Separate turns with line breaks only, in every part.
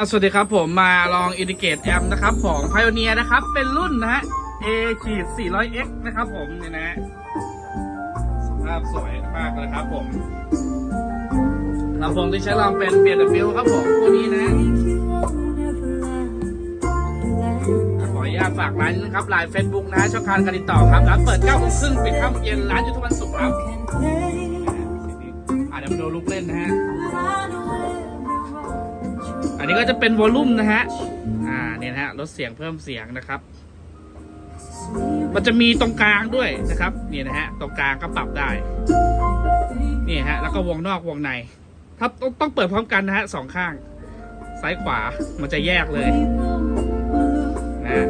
อะสวัสดีครับผมมาลองอินดิเกตแอมนะครับของ Pioneer นะครับ เป็นรุ่นนะฮะ A ขีด 400X นะครับผมเนี่ยนะสภาพสวยมากเลยครับผมลำโพงที่ใช้ลองเป็น BMW ครับผมตัวนี้นะขออนุญาตฝากร้านนะครับไลน์ Facebook นะช่องทางการติดต่อครับร้านเปิด9โมงครึ่งปิด5โมงเย็นร้านอยู่ทุกวันศุกร์ครับอะเดี๋ยวมาดูลูกเล่นนะฮะ อันนี้ก็จะเป็นวอลลุ่มนะฮะ อ่าเนี่ยฮะลดเสียงเพิ่มเสียงนะครับ มันจะมีตรงกลางด้วยนะครับนี่นะฮะตรงกลางก็ปรับได้นี่ฮะแล้วก็วงนอกวงใน ถ้าต้องต้องเปิดพร้อมกันนะฮะสองข้าง ซ้ายขวามันจะแยกเลยนะ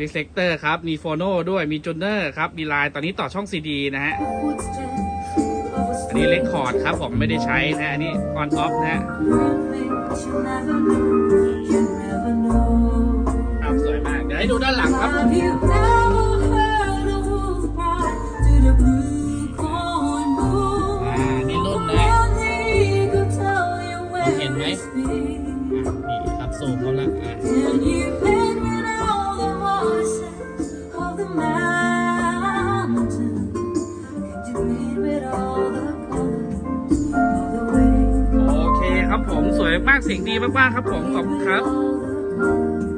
รีเซกเตอร์ครับ มีโฟโนด้วยมีจูเนอร์ครับ มีไลน์ตอนนี้ต่อช่องซีดีนะฮะ อันนี้เลคคอร์ดครับผมไม่ได้ใช้นะ อันนี้ออนออฟนะฮะครับสวยมาก เดี๋ยวให้ดูด้านหลังครับอ่านี่รุ่นนะเห็นไหมนี่ครับโซูมเขาละอะ ครับผมสวยมากเสียงดีมากๆครับผมขอบคุณครับ